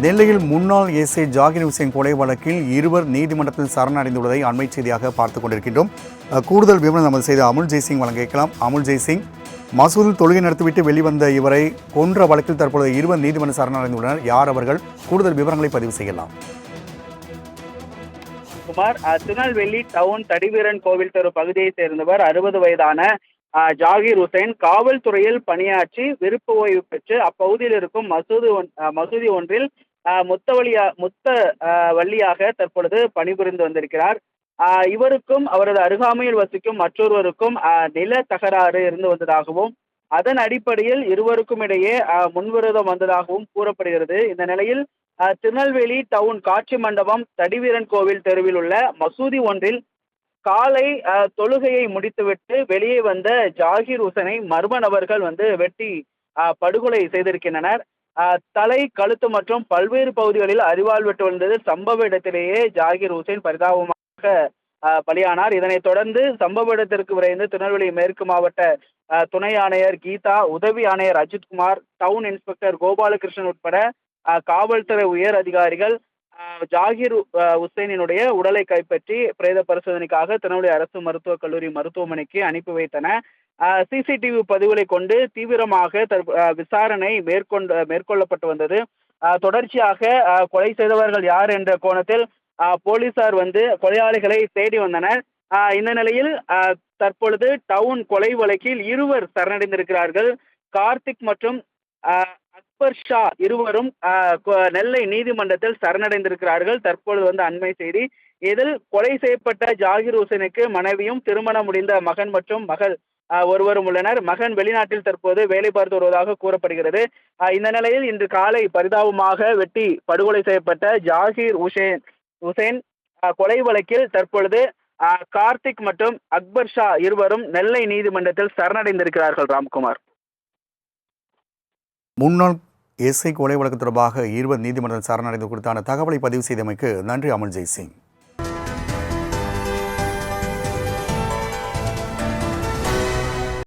நெல்லையில் முன்னாள் SI Zakir Hussein கொலை வழக்கில் இருவர் நீதிமன்றத்தில் சரணடைந்துள்ளதை அண்மை செய்தியாக பார்த்துக் கொண்டிருக்கின்றோம். கூடுதல் விவரம் நமது செய்த அமுல் ஜெய்சிங் வழங்க கேட்கலாம். அமுல் ஜெய்சிங் மசூதில் தொழுகை நடத்திவிட்டு வெளிவந்த இவரை கொன்ற வழக்கில் தற்பொழுது இருவர் நீதிமன்ற சரணடைந்துள்ளனர். யார் அவர்கள்? கூடுதல் விவரங்களை பதிவு செய்யலாம். குமார் திருநெல்வேலி டவுன் தடிவீரன் கோவில் தெரு பகுதியைச் சேர்ந்தவர் அறுபது வயதான ஜாகீர் ஹுசைன் காவல்துறையில் பணியாற்றி விருப்ப ஓய்வு பெற்று அப்பகுதியில் இருக்கும் மசூதி ஒன் மசூதி ஒன்றில் அஹ், முத்த வழியா முத்த வள்ளியாக தற்பொழுது பணிபுரிந்து வந்திருக்கிறார். இவருக்கும் அவரது அருகாமையில் வசிக்கும் மற்றொருவருக்கும் நில தகராறு இருந்து வந்ததாகவும் அதன் அடிப்படையில் இருவருக்கும் இடையே முன்விரோதம் வந்ததாகவும் கூறப்படுகிறது. இந்த நிலையில் திருநெல்வேலி டவுன் காட்சி மண்டபம் தடிவீரன் கோவில் தெருவில் உள்ள மசூதி ஒன்றில் காலை தொழுகையை முடித்துவிட்டு வெளியே வந்த ஜாகிர் ஹுசனை மர்ம நபர்கள் வந்து வெட்டி படுகொலை செய்திருக்கின்றனர். தலை கழுத்து மற்றும் பல்வேறு பகுதிகளில் அறிவாள் வெட்டு வந்தது சம்பவ இடத்திலேயே ஜாகிர் ஹுசைன் பரிதாபமாக பலியானார். இதனைத் தொடர்ந்து சம்பவ இடத்திற்கு விரைந்து திருநெல்வேலி மேற்கு மாவட்ட துணை ஆணையர் கீதா உதவி ஆணையர் அஜித்குமார் டவுன் இன்ஸ்பெக்டர் கோபாலகிருஷ்ணன் உட்பட காவல்துறை உயர் அதிகாரிகள் ஜாகிர் அஹ், ஹுசைனினுடைய உடலை கைப்பற்றி பிரேத பரிசோதனைக்காக திருநெல்வேலி அரசு மருத்துவக் கல்லூரி மருத்துவமனைக்கு அனுப்பி வைத்தன. சிசிடிவி பதிவுகளை கொண்டு தீவிரமாக விசாரணை மேற்கொண்டு மேற்கொள்ளப்பட்டு வந்தது. தொடர்ச்சியாக கொலை செய்தவர்கள் யார் என்ற கோணத்தில் போலீசார் வந்து கொலையாளிகளை தேடி வந்தனர். இந்த நிலையில் தற்பொழுது டவுன் கொலை வழக்கில் இருவர் சரணடைந்திருக்கிறார்கள். கார்த்திக் மற்றும் அக்பர் ஷா இருவரும் கொ- நெல்லை நீதிமன்றத்தில் சரணடைந்திருக்கிறார்கள். தற்பொழுது வந்து அண்மை செய்தி. இதில் கொலை செய்யப்பட்ட ஜாகிர் ஹுசேனுக்கு மனைவியும் திருமணம் முடிந்த மகன் மற்றும் மகள் ஒருவரும் உள்ளனர். மகன் வெளிநாட்டில் தற்போது வேலை பார்த்து வருவதாக கூறப்படுகிறது. இந்த நிலையில் இன்று காலை பரிதாபமாக வெட்டி படுகொலை செய்யப்பட்ட ஜாகிர் ஹுசேன் ஹுசேன் கொலை வழக்கில் தற்பொழுது கார்த்திக் மற்றும் அக்பர் ஷா இருவரும் நெல்லை நீதிமன்றத்தில் சரணடைந்திருக்கிறார்கள் ராம்குமார். முன்னாள் எஸ்ஐ கொலை வழக்கு தொடர்பாக இருவர் நீதிமன்றம் சரணடைந்து கொடுத்தான தகவலை பதிவு செய்தமைக்கு நன்றி அமுல் ஜெய்சிங்